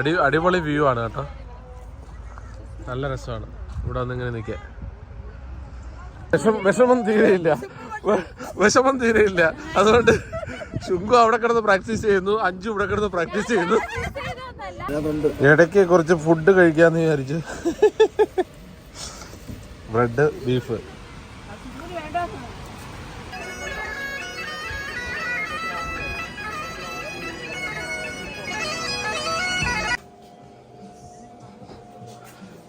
അടി അടിപൊളി വ്യൂ ആണ് കേട്ടോ. നല്ല രസമാണ്. ഇവിടെ വന്ന് ഇങ്ങനെ നിൽക്കാൻ. വിഷം വിഷമം തീരെയില്ല. വിഷമം തീരെയില്ല. അതുകൊണ്ട് ശുങ്കു അവിടെ കിടന്ന് പ്രാക്ടീസ് ചെയ്യുന്നു. അഞ്ചു ഇവിടെ കിടന്ന് പ്രാക്ടീസ് ചെയ്യുന്നു. ഇടയ്ക്ക് കുറച്ച് ഫുഡ് കഴിക്കാന്ന് വിചാരിച്ചു. ബ്രെഡ് ബീഫ്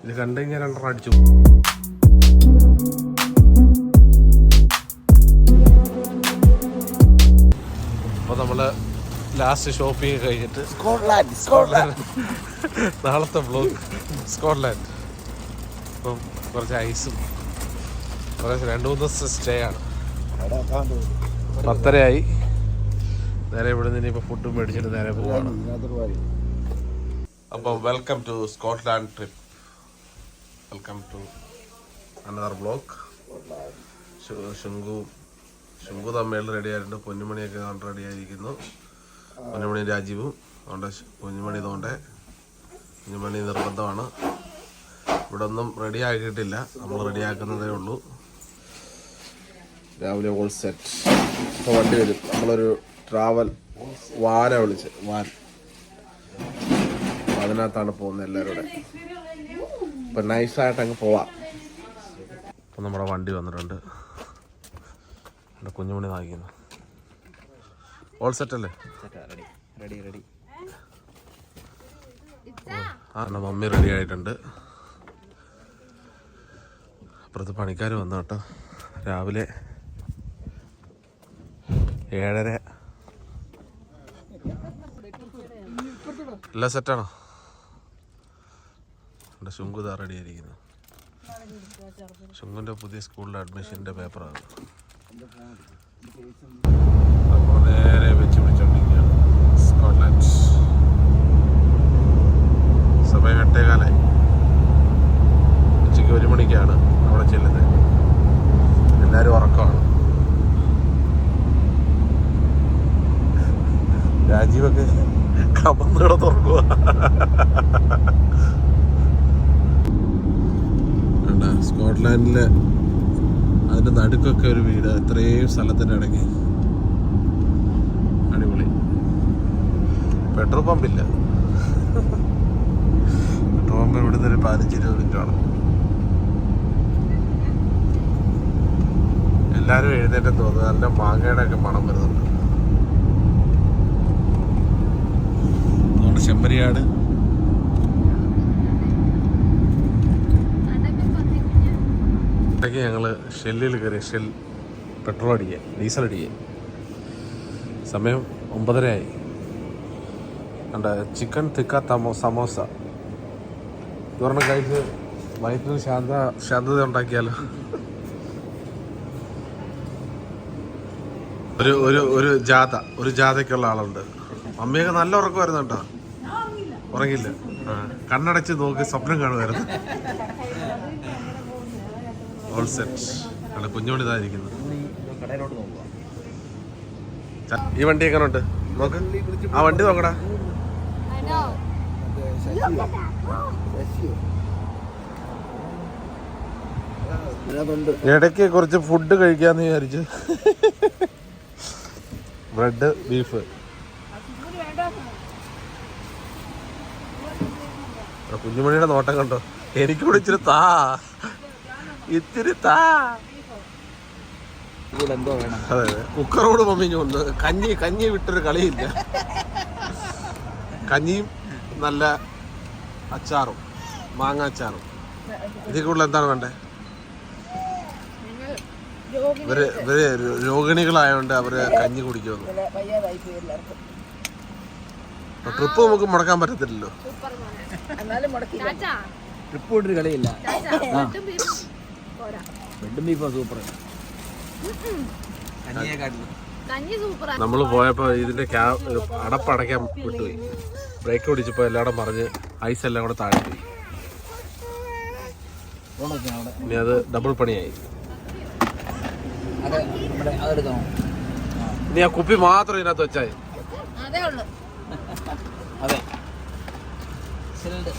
ഇത് കണ്ടു കഴിഞ്ഞാൽ രണ്ടെണ്ണം അടിച്ചു അപ്പോൾ നമ്മൾ ലാസ്റ്റ് ഷോപ്പിംഗ് കഴിഞ്ഞിട്ട് സ്കോട്ട്ലാൻഡ് സ്കോട്ട്ലാൻഡ്. നാളത്തെ വ്ലോഗ് സ്കോട്ട്ലാൻഡ്. അപ്പം കുറച്ച് ഐസും കുറച്ച് രണ്ട് മൂന്ന് ദിവസം സ്റ്റേ ആണ്. പത്തരയായി. നേരെ ഇവിടെ നിന്ന് ഇനിയിപ്പോൾ ഫുഡും മേടിച്ചിട്ട് നേരെ പോവാണ്. അപ്പോൾ welcome to Scotland trip welcome to another blog ശുങ്കു ശുങ്കു തമ്മേൾ റെഡി ആയിട്ടുണ്ട്. പൊന്നുമണിയൊക്കെ റെഡി ആയിരിക്കുന്നു. പൊന്നുമണി രാജീവും അതുകൊണ്ട് പൊന്നുമണി തോണ്ടെ കുഞ്ഞുമണി നിർബന്ധമാണ്. ഇവിടെ ഒന്നും റെഡി ആക്കിയിട്ടില്ല. നമ്മൾ റെഡി ആക്കുന്നതേ ഉള്ളൂ. രാവിലെ ഓൾ സെറ്റ് ഇപ്പോൾ വണ്ടി വരും. നമ്മളൊരു ട്രാവൽ വാന വിളിച്ച് വാൻ. അതിനകത്താണ് പോകുന്നത് എല്ലാവരും ഇപ്പം നൈസായിട്ട് അങ്ങ് പോവാം. ഇപ്പം നമ്മുടെ വണ്ടി വന്നിട്ടുണ്ട്. എന്റെ കുഞ്ഞുമണി നായിക്കുന്നു ഓൾ സെറ്റ് അല്ലേ? റെഡി റെഡി ആ എന്റെ മമ്മി റെഡി ആയിട്ടുണ്ട്. അപ്പുറത്ത് പണിക്കാർ വന്നു കേട്ടോ. രാവിലെ ഏഴര. എല്ലാം സെറ്റാണോ എന്റെ ശുങ്കു ഇതാ റെഡി ആയിരിക്കുന്നു. ശുങ്കുന്റെ പുതിയ സ്കൂളിലെ അഡ്മിഷന്റെ പേപ്പറാണ് അപ്പോൾ നേരെ വെച്ച് പിടിച്ചോണ്ടിരിക്കുകയാണ്. സ്കോട്ട്ലാൻഡ് സമയം എട്ടേകാലായി ഉച്ചയ്ക്ക് ഒരു മണിക്കാണ് അവിടെ ചെല്ലുന്നത്. എല്ലാവരും ഉറക്കമാണ്. രാജീവൊക്കെ കമന്നുകൂടെ തുറക്കുക സ്കോട്ട്ലാൻഡിലെ അതിന്റെ നടുക്കൊക്കെ ഒരു വീട് ഇത്രയും സ്ഥലത്തിന് ഇടയ്ക്ക്. അടിപൊളി. പെട്രോൾ പമ്പില്ല പെട്രോൾ പമ്പ് ഇവിടുന്ന് ഒരു പതിനഞ്ച് ഇരുപത് ആണ്. എല്ലാവരും എഴുന്നേറ്റം തോന്നുന്നു. നല്ല മാങ്ങയുടെ ഒക്കെ മണം വരുന്നുണ്ട്. അതുകൊണ്ട് ചെമ്പരിയാട് ഇടയ്ക്ക് ഞങ്ങൾ ഷെല്ലിൽ കയറി ഷെൽ പെട്രോൾ അടിക്കുക ഡീസൽ അടിക്കുക. സമയം ഒമ്പതരയായി. കണ്ട ചിക്കൻ തിക്ക തമോ സമോസ. ഇതൊരെണ്ണം കഴിച്ച് വയറ്റിന് ശാന്ത ശാന്തത ഉണ്ടാക്കിയാലോ? ഒരു ഒരു ഒരു ജാഥ ഒരു ജാഥയ്ക്കുള്ള ആളുണ്ട്. അമ്മയൊക്കെ നല്ല ഉറക്കമായിരുന്നു കേട്ടോ ഉറങ്ങില്ല കണ്ണടച്ച് നോക്കി സ്വപ്നം കാണുമായിരുന്നു. ഓൾ സെറ്റ് അല്ല കുഞ്ഞുമണി ഇതായിരിക്കുന്നു ഈ വണ്ടി എങ്ങനുണ്ട് നോക്ക്. ആ വണ്ടി നോക്കടാ. ഇടയ്ക്ക് കുറച്ച് ഫുഡ് കഴിക്കാന്ന് വിചാരിച്ചു. ബ്രെഡ് ബീഫ് കുഞ്ഞുമണിയുടെ നോട്ടം കണ്ടോ? എനിക്കൂടെ ഇച്ചിരി താ. ഇത്തിരി താ. വേണം. അതെ അതെ. കുക്കറോട് മമ്മിഞ്ഞു ഒന്ന് കഞ്ഞി കഞ്ഞി വിട്ടൊരു കളിയില്ല. കഞ്ഞിയും നല്ല അച്ചാറും മാങ്ങ അച്ചാറും. ഇതിൽ കൂടുതൽ എന്താണ് വേണ്ടേ? ഇവർ ഇവർ രോഗിണികളായോണ്ട് അവർ കഞ്ഞി കുടിക്കുന്നു ട്രിപ്പ് നമുക്ക് മുടക്കാൻ പറ്റത്തില്ലല്ലോ. ട്രിപ്പ് കളിയില്ല. ബെഡും പോയപ്പോ സൂപ്പർ നമ്മൾ പോയപ്പോൾ ഇതിന്റെ അടപ്പടയ്ക്കാൻ വിട്ടുപോയി. ബ്രേക്ക് പിടിച്ചപ്പോൾ എല്ലാടും പറഞ്ഞ് ഐസ് എല്ലാം കൂടെ താഴെ പോയി. ഇനി അത് ഡബിൾ പണിയായി. അത് നമ്മുടെ അതെടുക്കാമോ ഇനി ആ കുപ്പി മാത്രം ഇതിനകത്ത് വെച്ചാൽ അതേ ഉള്ളു. അതെ. എക്സലന്റ്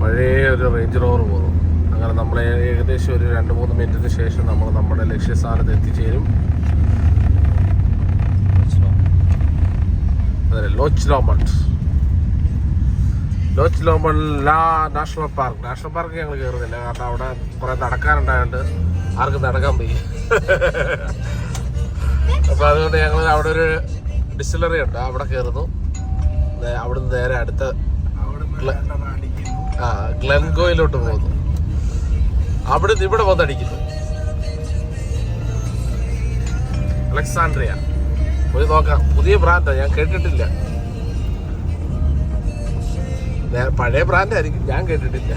പഴയ ഒരു റേഞ്ച് റോവർ പോകുന്നു അങ്ങനെ നമ്മൾ ഏകദേശം ഒരു രണ്ട് മൂന്ന് മിനിറ്റിന് ശേഷം നമ്മൾ നമ്മുടെ ലക്ഷ്യസ്ഥാനത്ത് എത്തിച്ചേരും. ലോച്ച് ലോമണ്ട്. ലോച്ച് ലോമൺ ലാ നാഷണൽ പാർക്ക്. നാഷണൽ പാർക്ക് ഞങ്ങൾ കയറുന്നില്ല കാരണം അവിടെ കുറെ നടക്കാനുണ്ടായതുകൊണ്ട് ആർക്കും നടക്കാൻ പോയി അപ്പൊ അതുകൊണ്ട് ഞങ്ങൾ അവിടെ ഒരു ഡിസ്റ്റിലറി ഉണ്ട്. അവിടെ കയറുന്നു അവിടെ അവിടുന്ന് നേരെ അടുത്ത ആ ഗ്ലെൻഗോയിലോട്ട് പോകുന്നു. അവിടെ ഇവിടെ വന്നടിക്കുന്നു. അലക്സാണ്ട്രിയ. പോയി നോക്കാം. പുതിയ ബ്രാൻഡാ ഞാൻ കേട്ടിട്ടില്ല. പഴയ ബ്രാൻഡ് ആയിരിക്കും ഞാൻ കേട്ടിട്ടില്ല.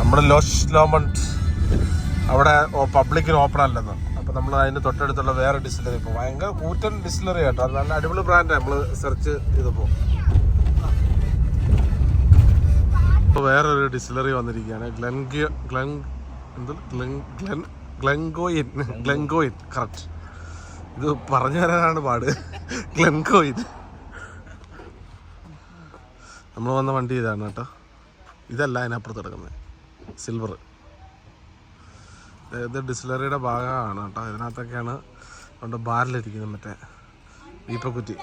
നമ്മുടെ ലോഷ് ലോമണ്ട് അവിടെ പബ്ലിക്കിന് ഓപ്പൺ അല്ലെന്ന്. അപ്പം നമ്മൾ അതിന്റെ തൊട്ടടുത്തുള്ള വേറെ ഡിസ്റ്റിലറി ഇപ്പോൾ ഭയങ്കര കൂറ്റൻ ഡിസ്റ്റിലറി കേട്ടോ. നല്ല അടിപൊളി ബ്രാൻഡാണ് നമ്മൾ സെർച്ച് ചെയ്തപ്പോൾ ഇപ്പോൾ വേറൊരു ഡിസ്റ്റിലറി വന്നിരിക്കുകയാണ്. ഗ്ലെൻഗിയോ ഗ്ലെൻ എന്താ? Glen Glen Glengoyne Glengoyne correct ഇത് പറഞ്ഞു തരാനാണ് പാട്. ഗ്ലെൻഗോയിൻ നമ്മൾ വന്ന വണ്ടി ഇതാണ് കേട്ടോ. ഇതല്ല അതിനപ്പുറത്ത് കിടക്കുന്നത്. സിൽവർ ഇത് ഡിസ്റ്റിലറിയുടെ ഭാഗമാണ് കേട്ടോ. ഇതിനകത്തൊക്കെയാണ് നമ്മുടെ ബാറിലിരിക്കുന്നത് മറ്റേ. ദീപക്കുറ്റി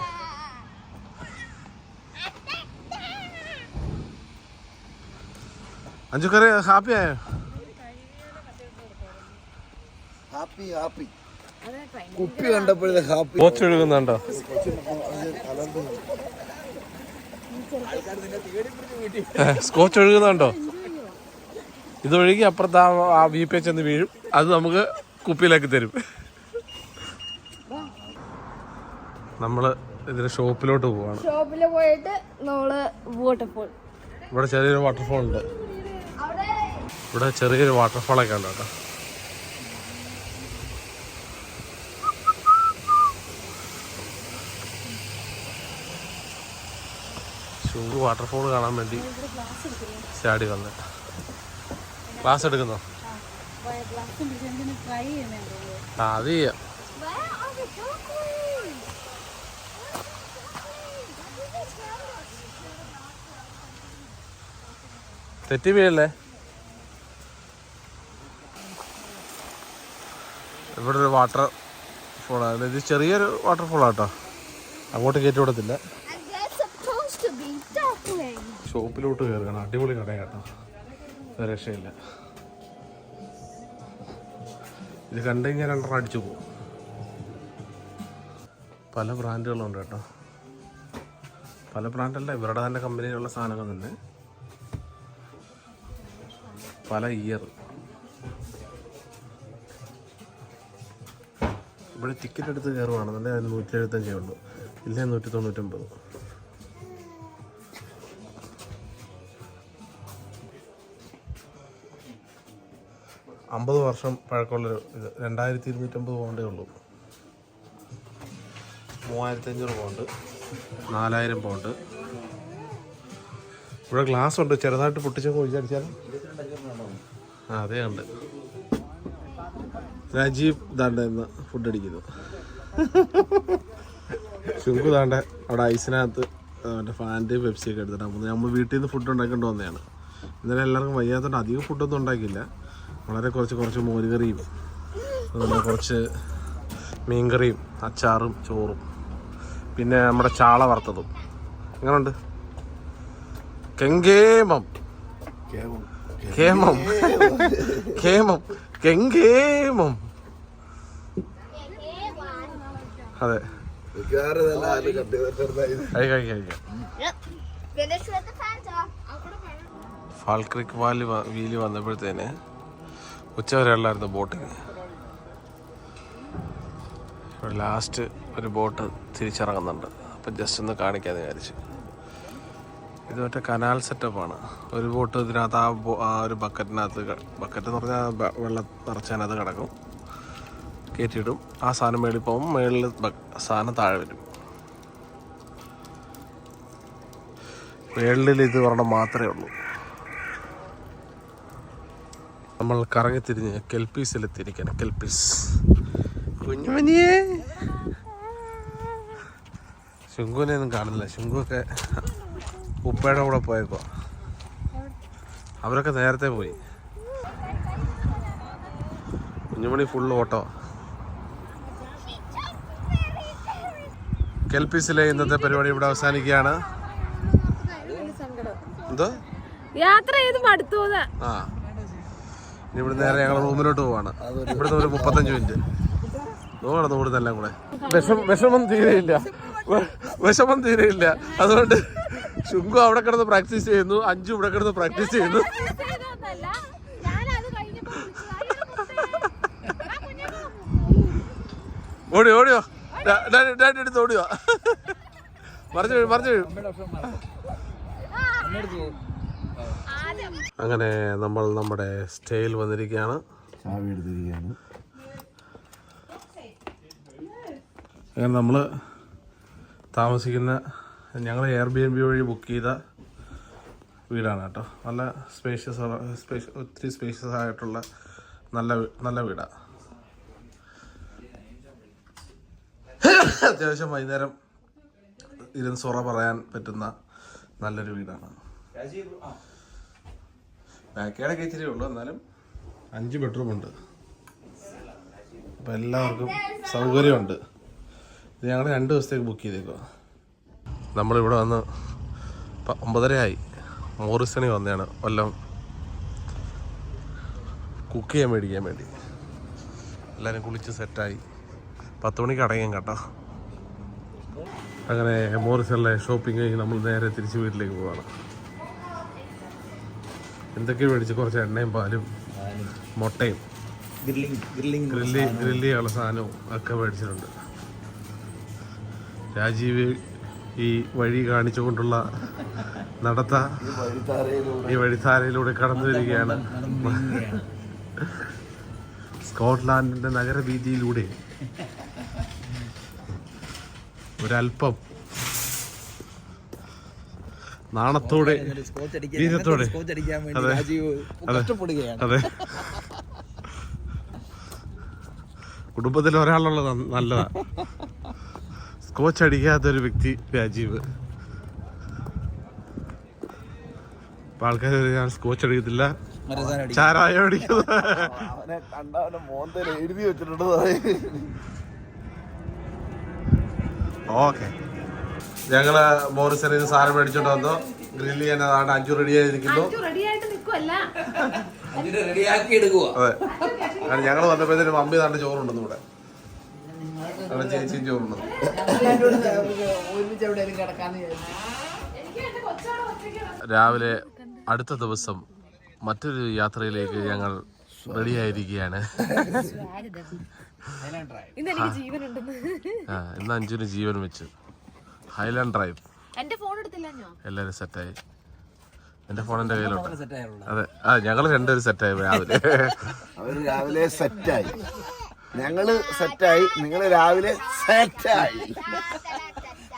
അഞ്ചുക്കറി ഹാപ്പി ആയോ ഹാപ്പി ഹാപ്പി കുപ്പി കണ്ടപ്പോഴേ ഹാപ്പി കോച്ച് ഒഴുകുന്നുണ്ടോ സ്കോച്ച് ഒഴുകുന്നുണ്ടോ ഇത് ഒഴുകി അപ്പുറത്ത് ആ ആ വീപ്പേ ചെന്ന് വീഴും. അത് നമുക്ക് കുപ്പിയിലേക്ക് തരും. നമ്മൾ ഇതിന് ഷോപ്പിലോട്ട് പോവാണ്. ഷോപ്പിൽ പോയിട്ട് നമ്മൾ വാട്ടർഫോൾ ഇവിടെ ചെറിയൊരു വാട്ടർഫോൾ ഉണ്ട്. ഇവിടെ ചെറിയൊരു വാട്ടർഫാളൊക്കെ ഉണ്ട് കേട്ടോ. ചൂട് വാട്ടർഫോൾ കാണാൻ വേണ്ടി ചാടി വന്ന്. ക്ലാസ് എടുക്കുന്നോ? ആ അത് ചെയ്യാം? തെറ്റി വീഴല്ലേ ഇവിടെ ഒരു വാട്ടർ ഫോളാണ് ഇത് ചെറിയൊരു വാട്ടർ ഫോളാ ആട്ടോ അങ്ങോട്ട് കയറ്റി വിടത്തില്ല. ഷോപ്പിലോട്ട് കയറുകയാണ് അടിപൊളി കട കേട്ടോ ഒരു രക്ഷയില്ല. ഇത് കണ്ടു കഴിഞ്ഞാൽ രണ്ടെണ്ണം അടിച്ചു പോകും. പല ബ്രാൻഡുകളുണ്ട് കേട്ടോ. പല ബ്രാൻഡല്ല ഇവരുടെ തന്നെ കമ്പനിയിലുള്ള സാധനങ്ങൾ തന്നെ. പല ഇയർ ഇവിടെ ടിക്കറ്റ് എടുത്ത് കയറുവാണെന്നുണ്ടെങ്കിൽ അതിന് നൂറ്റി എഴുപത്തഞ്ചേ ഉള്ളൂ. ഇല്ലേ നൂറ്റി തൊണ്ണൂറ്റൊമ്പത് അമ്പത് വർഷം പഴക്കമുള്ളൊരു ഇത്. രണ്ടായിരത്തി ഇരുന്നൂറ്റമ്പത് പൗണ്ടേ ഉള്ളൂ. മൂവായിരത്തി അഞ്ഞൂറ് പൗണ്ട്. നാലായിരം പൗണ്ട്. ഇവിടെ ഗ്ലാസ് ഉണ്ട്. ചെറുതായിട്ട് പൊട്ടിച്ചൊക്കെ വിചാരിച്ചാൽ ആ അതേ ഉണ്ട് രാജീവ് ദാണ്ട എന്ന് ഫുഡ് അടിക്കുന്നു. ശുങ്കു ദാണ്ട അവിടെ ഐസിനകത്ത് മറ്റേ ഫാന്റെ പെപ്സിയൊക്കെ എടുത്തിട്ടാണ് പോകുന്നത്. നമ്മൾ വീട്ടിൽ നിന്ന് ഫുഡ് ഉണ്ടാക്കേണ്ടി വന്നതാണ്. ഇന്നലെ എല്ലാവർക്കും വയ്യാത്തതുകൊണ്ട് അധികം ഫുഡൊന്നും ഉണ്ടാക്കിയില്ല. വളരെ കുറച്ച് കുറച്ച് മോരുകറിയും അതുപോലെ കുറച്ച് മീൻകറിയും അച്ചാറും ചോറും. പിന്നെ നമ്മുടെ ചാള വറുത്തതും. എങ്ങനെയുണ്ട് കെങ്കേമം കേമം. കേമം. കെങ്കേമം അതെ. ഫാൽക്രിക് വാലി വീലി വന്നപ്പോഴത്തേന് ഉച്ചവരെ ഉള്ളായിരുന്നു ബോട്ടിങ് ലാസ്റ്റ് ഒരു ബോട്ട് തിരിച്ചിറങ്ങുന്നുണ്ട്. അപ്പം ജസ്റ്റ് ഒന്ന് കാണിക്കാന്ന് വിചാരിച്ചു. ഇത് മറ്റേ കനാൽ സെറ്റപ്പാണ് ഒരു ബോട്ട് ഇതിനകത്ത് ആ ഒരു ബക്കറ്റിനകത്ത് ബക്കറ്റ് എന്ന് പറഞ്ഞാൽ വെള്ളം നിറച്ചതിനകത്ത് കിടക്കും. കയറ്റിയിടും ആ സാധനം മേളിൽ പോകും. മേളിൽ സാധനം താഴെ വരും. മേളിൽ ഇത് ഒരെണ്ണം മാത്രമേ ഉള്ളൂ. നമ്മൾ കറങ്ങി തിരിഞ്ഞ് കെൽപ്പീസിൽ എത്തിയിരിക്കണം കെൽപ്പീസ്. കുഞ്ഞുമനിയേ! ശുങ്കുവിനെ ഒന്നും കാണില്ല. ശുങ്കുവൊക്കെ ഉപ്പയുടെ കൂടെ പോയപ്പോ അവരൊക്കെ നേരത്തെ പോയി. കുഞ്ഞുമണി ഫുൾ ഓട്ടോ. കെൽപ്പിസിലെ ഇന്നത്തെ പരിപാടി ഇവിടെ അവസാനിക്കുകയാണ്. എന്തോ? യാത്ര ചെയ്ത് മടുത്തു പോകാ ആ. ഇനി ഇവിടെ നേരെ ഞങ്ങൾ റൂമിലോട്ട് പോവാണ്. ഇവിടുന്ന് ഒരു മുപ്പത്തഞ്ച് മിനിറ്റ്. നോക്കണം ഇവിടുന്ന് എല്ലാം കൂടെ? വിഷം വിഷമം തീരെയില്ല. വിഷമം തീരെയില്ല. അതുകൊണ്ട് ശുങ്കു അവിടെ കിടന്ന് പ്രാക്ടീസ് ചെയ്യുന്നു അഞ്ചു ഇവിടെ കിടന്ന് പ്രാക്ടീസ് ചെയ്യുന്നു. ഓടിയോ ഓടി ഓടിയോ. ഡാഡി എടുത്ത് ഓടിയോ. മറിഞ്ഞു വീഴും മറിഞ്ഞു വീഴും. അങ്ങനെ നമ്മൾ നമ്മുടെ സ്റ്റേയിൽ വന്നിരിക്കുകയാണ്. ചാവി എടുത്തിരിക്കുകയാണ്. അങ്ങനെ നമ്മൾ താമസിക്കുന്ന ഞങ്ങൾ എയർ ബി എൻ ബി വഴി ബുക്ക് ചെയ്ത വീടാണ് കേട്ടോ. നല്ല സ്പേഷ്യസ് സ്പേഷ്യ ഒത്തിരി സ്പേഷ്യസ് ആയിട്ടുള്ള നല്ല നല്ല വീടാണ് അത്യാവശ്യം വൈകുന്നേരം ഇരുന്ന് സൊറ പറയാൻ പറ്റുന്ന നല്ലൊരു വീടാണ്. ബാക്കിയാടൊക്കെ ഇച്ചിരി ഉള്ളൂ എന്നാലും അഞ്ച് ബെഡ്റൂം ഉണ്ട്. അപ്പം എല്ലാവർക്കും സൗകര്യമുണ്ട്. ഇത് ഞങ്ങൾ രണ്ട് ദിവസത്തേക്ക് ബുക്ക് ചെയ്തേക്കോ നമ്മളിവിടെ വന്ന് ഒമ്പതരയായി. മോറിസണി വന്നതാണ്. കൊല്ലം കുക്ക് ചെയ്യാൻ മേടിക്കാൻ വേണ്ടി. എല്ലാവരും കുളിച്ച് സെറ്റായി. പത്ത് മണിക്ക് അടയാൻ കേട്ടോ. അങ്ങനെ മോറിസണിലെ ഷോപ്പിംഗ് കഴിഞ്ഞ് നമ്മൾ നേരെ തിരിച്ച് വീട്ടിലേക്ക് പോവാണ്. എന്തൊക്കെയോ മേടിച്ച്? കുറച്ച് എണ്ണയും പാലും മുട്ടയും ഗ്രില്ലിംഗ് ഗ്രില്ലിംഗ് ഗ്രില്ലി ഗ്രില്ലി ഉള്ള സാധനവും ഒക്കെ മേടിച്ചിട്ടുണ്ട്. രാജീവ് ഈ വഴി കാണിച്ചുകൊണ്ടുള്ള നടത്ത ഈ വഴിത്താരയിലൂടെ കടന്നു വരികയാണ് സ്കോട്ട്ലാൻഡിന്റെ നഗരവീതിയിലൂടെ ഒരല്പം നാണത്തോടെ വീരത്തോടെ. അതെ. കുടുംബത്തിൽ ഒരാളുള്ളത് ന- നല്ലതാ സ്കോച്ച് അടിക്കാത്തൊരു വ്യക്തി രാജീവ്. അപ്പൊ ആൾക്കാർ ഞാൻ സ്കോച്ച് അടിക്കത്തില്ല. ചാരായ അടിക്കുന്നത് എഴുതി വെച്ചിട്ടുണ്ട് ഓക്കെ. ഞങ്ങൾ മോറിസണിൽ നിന്ന് സാധനം മേടിച്ചോണ്ട് വന്നു. ഗ്രില്ല് ചെയ്യാൻ അതാണ് അഞ്ചു റെഡി ആയിരിക്കുന്നു. അതെ. ഞങ്ങൾ വന്നപ്പോഴത്തേനും മമ്മി താണ്ട് ചോറുണ്ടെന്ന് ഇവിടെ. അവിടെ ചേച്ചിയും കിടക്കാന്ന് വിചാരിച്ചു. രാവിലെ അടുത്ത ദിവസം മറ്റൊരു യാത്രയിലേക്ക് ഞങ്ങൾ റെഡിയായിരിക്കുകയാണ്. ഇന്ന് അഞ്ചിന് ജീവൻ വെച്ച്. ഹൈലാൻഡ് ഡ്രൈവ് എല്ലാരും സെറ്റായി എന്റെ ഫോൺ എന്റെ കയ്യിലുണ്ട്. അതെ. ആ ഞങ്ങൾ രണ്ടുപേരും സെറ്റായി രാവിലെ. അവർ രാവിലെ സെറ്റായി ഞങ്ങൾ സെറ്റായി നിങ്ങൾ രാവിലെ സെറ്റായി.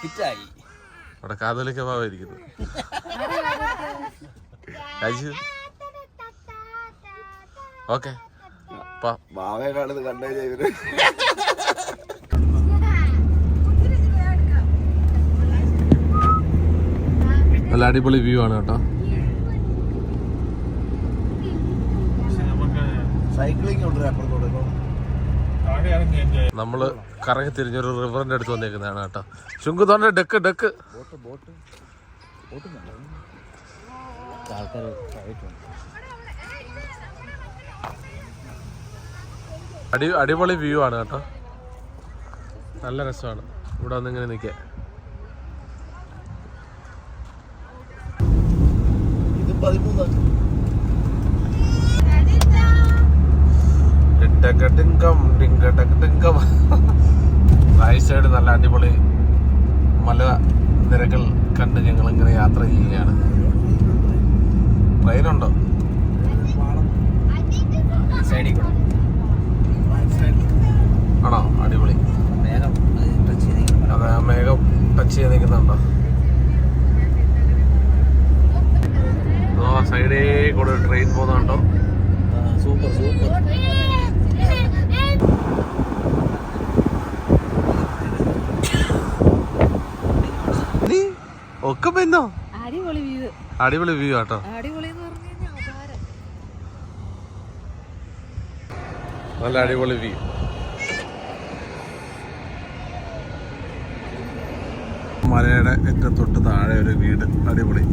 ഹിറ്റായി. അവിടെ കാതോലിക്ക ഭാവമായിരിക്കുന്നു രാജു. ഓക്കെ. മാവയെ കാണുന്നത് കണ്ടു ഇവർ? നല്ല അടിപൊളി വ്യൂ ആണ് കേട്ടോ. സൈക്ലിംഗ് ഉണ്ട് അപ്പുറത്തോടെ നമ്മൾ കറങ്ങി തിരിഞ്ഞൊരു റിവറിന്റെ അടുത്ത് വന്നേക്കുന്നതാണ് കേട്ടോ. ശുങ്കു തോന്നെ ഡെക്ക്. ഡെക്ക് അടി അടിപൊളി വ്യൂ ആണ് കേട്ടോ. നല്ല രസമാണ്. ഇവിടെ വന്ന് ഇങ്ങനെ നിൽക്കാൻ ഇത് പതിമൂന്നാണ് റൈറ്റ് സൈഡ് നല്ല അടിപൊളി മല നിരകൾ കണ്ട് ഞങ്ങൾ ഇങ്ങനെ യാത്ര ചെയ്യുകയാണ്. ട്രെയിനുണ്ടോ ആണോ? അടിപൊളി. അതെ മേഘം ടച്ച് ചെയ്ത് നിൽക്കുന്നുണ്ടോ? സൈഡേ കൂടെ ട്രെയിൻ പോകുന്നുണ്ടോ? സൂപ്പർ സൂപ്പർ ഒക്കെ പെന്നോ? അടിപൊളി വ്യൂ അടിപൊളി വ്യൂ ആട്ടോ. അടിപൊളി നല്ല അടിപൊളി വ്യൂ മലയുടെ ഏറ്റവും തൊട്ട് താഴെ ഒരു വീട്. അടിപൊളി.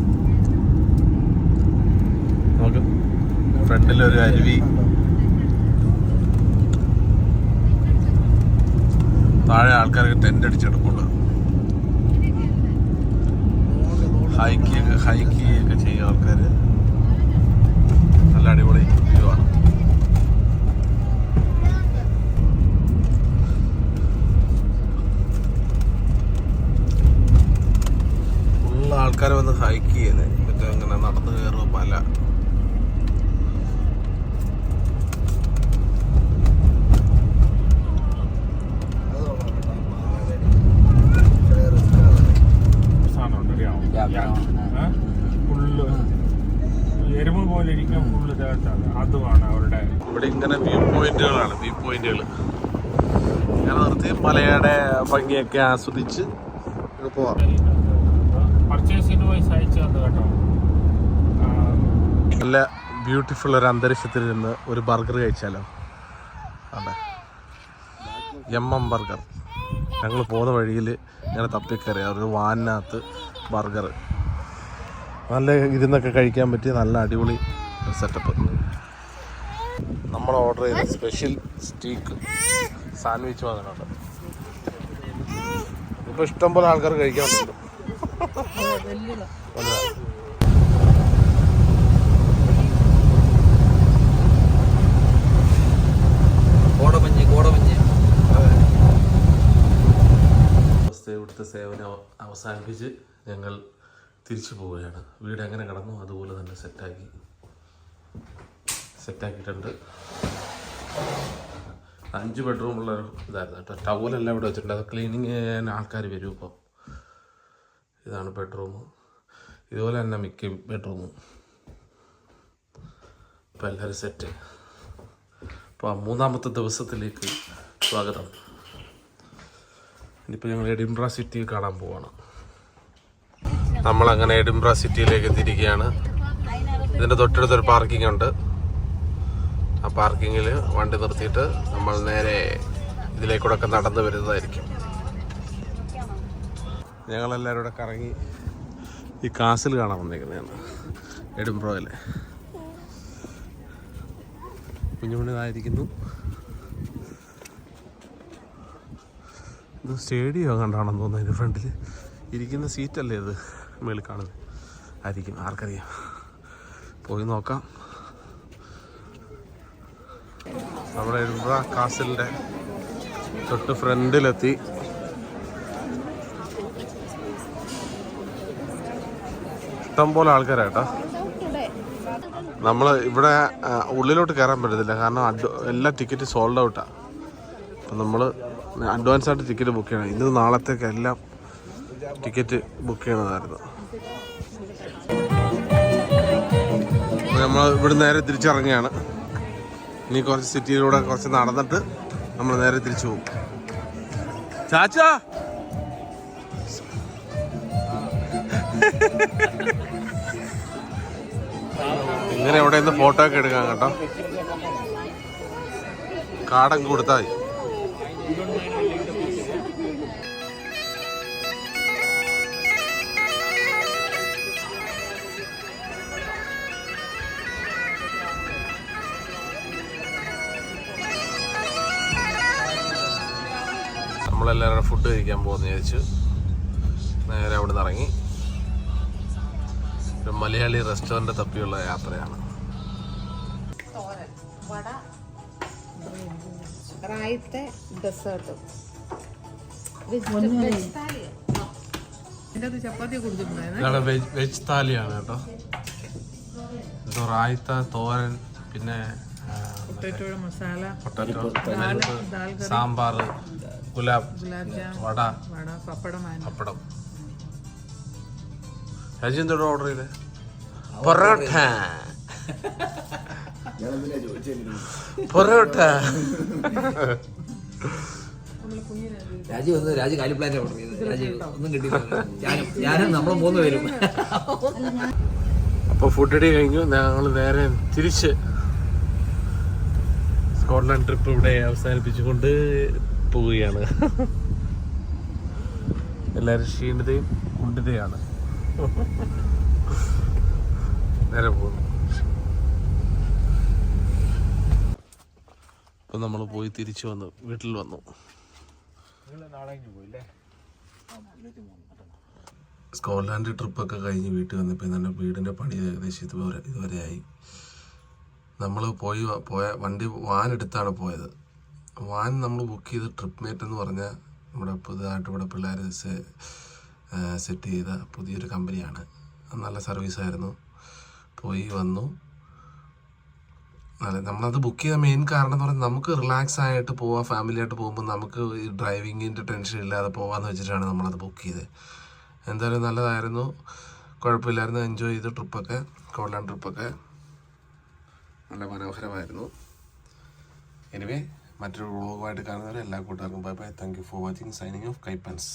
നോക്ക്. ഫ്രണ്ടിലൊരു അരുവി. താഴെ ആൾക്കാർക്ക് ടെന്റ് അടിച്ചെടുക്കുള്ളൂ ഹൈക്കിങ് ഹൈക്ക് ഒക്കെ ചെയ്യും ആൾക്കാർ നല്ല അടിപൊളി വ്യൂ ആണ്. ആൾക്കാർ വന്ന് ഹൈക്ക് ചെയ്യുന്നത് മറ്റേ അങ്ങനെ നടന്നു കയറുക പല സാധനമുണ്ട് അറിയാമോ ആ. ഫുള്ള് എരുമ പോലെ ഇരിക്കാൻ അതുമാണ് അവരുടെ ഇവിടെ ഇങ്ങനെ വ്യൂ പോയിന്റുകളാണ് വ്യൂ പോയിന്റുകൾ ഇങ്ങനെ നിർത്തി മലയുടെ ഭംഗിയൊക്കെ ആസ്വദിച്ച് പോവാം. പോയി സഹിച്ചു തന്നു കേട്ടോ. നല്ല ബ്യൂട്ടിഫുൾ ഒരു അന്തരീക്ഷത്തിൽ നിന്ന് ഒരു ബർഗർ കഴിച്ചാലോ? അതെ. M M burger. ഞങ്ങൾ പോകുന്ന വഴിയിൽ ഇങ്ങനെ തപ്പിക്കറിയാം ഒരു വാനിനകത്ത് ബർഗർ. നല്ല ഇരുന്നൊക്കെ കഴിക്കാൻ പറ്റിയ നല്ല അടിപൊളി സെറ്റപ്പ് നമ്മൾ ഓർഡർ ചെയ്ത സ്പെഷ്യൽ സ്റ്റീക്ക് സാൻഡ്വിച്ച് വാങ്ങാനുണ്ട് ഇപ്പോൾ ഇഷ്ടംപോലെ ആൾക്കാർ കഴിക്കാൻ പറ്റും. കോടമഞ്ഞ് കോടമഞ്ഞ്. ഇവിടുത്തെ സേവനം അവ- അവസാനിപ്പിച്ച് ഞങ്ങൾ തിരിച്ചു പോവുകയാണ്. വീട് എങ്ങനെ കിടന്നു? അതുപോലെ തന്നെ സെറ്റാക്കി സെറ്റാക്കിയിട്ടുണ്ട്. അഞ്ച് ബെഡ്റൂമുള്ള ഇതായിരുന്നു കേട്ടോ. ടവലെല്ലാം ഇവിടെ വെച്ചിട്ടുണ്ട്. അത് ക്ലീനിങ് ആൾക്കാർ വരും ഇപ്പോൾ ഇതാണ് ബെഡ്റൂം ഇതുപോലെ തന്നെ മിക്ക ബെഡ്റൂമും ഇപ്പോൾ എല്ലാവരും സെറ്റ് അപ്പോൾ മൂന്നാമത്തെ ദിവസത്തിലേക്ക് സ്വാഗതം. ഇനിയിപ്പോൾ ഞങ്ങൾ എഡിംബ്ര സിറ്റി കാണാൻ പോവാണ്. നമ്മളങ്ങനെ എഡിംബ്ര സിറ്റിയിലേക്ക് എത്തിയിരിക്കുകയാണ്. ഇതിന്റെ തൊട്ടടുത്തൊരു പാർക്കിംഗ് ഉണ്ട്. ആ പാർക്കിങ്ങിൽ വണ്ടി നിർത്തിയിട്ട് നമ്മൾ നേരെ ഇതിലേക്കൂടെ നടന്നു വരുന്നതായിരിക്കും. ഞങ്ങളെല്ലാവരും കൂടെ കറങ്ങി ഈ കാസിൽ കാണാൻ വന്നേക്കുന്നതാണ് എഡിംബ്രോയിലെ. കുഞ്ഞുമണിതായിരിക്കുന്നു ഇത് സ്റ്റേഡിയം കണ്ടാണെന്ന് തോന്നുന്നു അതിന്റെ ഫ്രണ്ടിൽ ഇരിക്കുന്ന സീറ്റല്ലേ ഇത് മേളിൽ കാണുന്നത് ആയിരിക്കും ആർക്കറിയാം. പോയി നോക്കാം. നമ്മുടെ എഴുമ്പ കാസിലിന്റെ തൊട്ട് ഫ്രണ്ടിലെത്തി. ഇഷ്ടംപോലെ ആൾക്കാരാട്ടോ നമ്മൾ ഇവിടെ ഉള്ളിലോട്ട് കയറാൻ പറ്റത്തില്ല. കാരണം അഡ്വ എല്ലാ ടിക്കറ്റ് സോൾഡ് ഔട്ടാണ് അപ്പം നമ്മൾ അഡ്വാൻസ് ആയിട്ട് ടിക്കറ്റ് ബുക്ക് ചെയ്യണം. ഇന്ന് നാളത്തേക്ക് എല്ലാം ടിക്കറ്റ് ബുക്ക് ചെയ്യണമായിരുന്നു നമ്മൾ ഇവിടെ നേരെ തിരിച്ചിറങ്ങുകയാണ്. ഇനി കുറച്ച് സിറ്റിയിലൂടെ കുറച്ച് നടന്നിട്ട് നമ്മൾ നേരെ തിരിച്ചു പോകും. ചാച്ചാ! ഇങ്ങനെ എവിടെ നിന്ന് ഫോട്ടോ ഒക്കെ എടുക്കാം കേട്ടോ. കാടം കൊടുത്താൽ മതി. ഫുഡ് കഴിക്കാൻ പോകുന്ന വിചാരിച്ചു. നേരെ അവിടെ നിന്ന് ഇറങ്ങി. ഒരു മലയാളി റെസ്റ്റോറന്റ് തപ്പിയുള്ള യാത്രയാണ്. റായത്തെ ഡെസേർട്ട് വെജ് വെജ് താലിയാണ് കേട്ടോ. എന്തോ റായ്ത്ത തോരൻ പിന്നെ മസാല പൊട്ടാറ്റോ സാമ്പാർ ഗുലാബ് വട പപ്പടം രാജി എന്തോടെ ഓർഡർ ചെയ്തേ? പൊറോട്ട. പൊറോട്ട. രാജി. വന്ന് രാജി കാലിപ്ലാന്റ് ഓർഡർ ചെയ്തത് രാജി ഒന്നും കിട്ടിയില്ല. ഞാനും ഞാനും നമ്മൾ മൂന്ന് പേരും അപ്പോൾ ഫുഡ് അടി കഴിഞ്ഞു. ഞങ്ങൾ നേരെ തിരിച്ച്. സ്കോട്ട്ലാൻഡ് ട്രിപ്പ് ഇവിടെ അവസാനിപ്പിച്ചുകൊണ്ട് പോവുകയാണ് എല്ലാവരും ക്ഷീണിതയും കുണ്ടിതയാണ് നേരെ പോകുന്നു ഇപ്പൊ നമ്മൾ പോയി തിരിച്ചു വന്നു. വീട്ടിൽ വന്നു. സ്കോട്ട്ലാൻഡ് ട്രിപ്പൊക്കെ കഴിഞ്ഞ് വീട്ടിൽ വന്നപ്പോൾ തന്നെ വീടിന്റെ പണി ഏകദേശം ഇതുവരെ ഇതുവരെയായി. നമ്മൾ പോയി പോയ വണ്ടി വാൻ എടുത്താണ് പോയത്. വാൻ നമ്മൾ ബുക്ക് ചെയ്ത ട്രിപ്പ് മേറ്റ് എന്ന് പറഞ്ഞ നമ്മുടെ പുതുതായിട്ട് ഇവിടെ പിള്ളേർ സെറ്റ് ചെയ്ത പുതിയൊരു കമ്പനിയാണ് നല്ല സർവീസ് ആയിരുന്നു. പോയി വന്നു. അതെ നമ്മളത് ബുക്ക് ചെയ്ത മെയിൻ കാരണം എന്ന് പറഞ്ഞാൽ നമുക്ക് റിലാക്സ് ആയിട്ട് പോവാം ഫാമിലി ആയിട്ട് പോകുമ്പോൾ നമുക്ക് ഈ ഡ്രൈവിങ്ങിന്റെ ടെൻഷൻ ഇല്ലാതെ പോകാമെന്ന് വെച്ചിട്ടാണ് നമ്മളത് ബുക്ക് ചെയ്തത് എന്തായാലും നല്ലതായിരുന്നു. കുഴപ്പമില്ലായിരുന്നു. എൻജോയ് ചെയ്തു ട്രിപ്പൊക്കെ കോൾലാൻഡ് ട്രിപ്പൊക്കെ നല്ല മനോഹരമായിരുന്നു. എനിവേ മറ്റൊരു വ്ളോഗുമായിട്ട് കാണുന്നവരെ എല്ലാ കൂട്ടുകാർക്കും bye bye thank you for watching signing off കൈപ്പൻസ്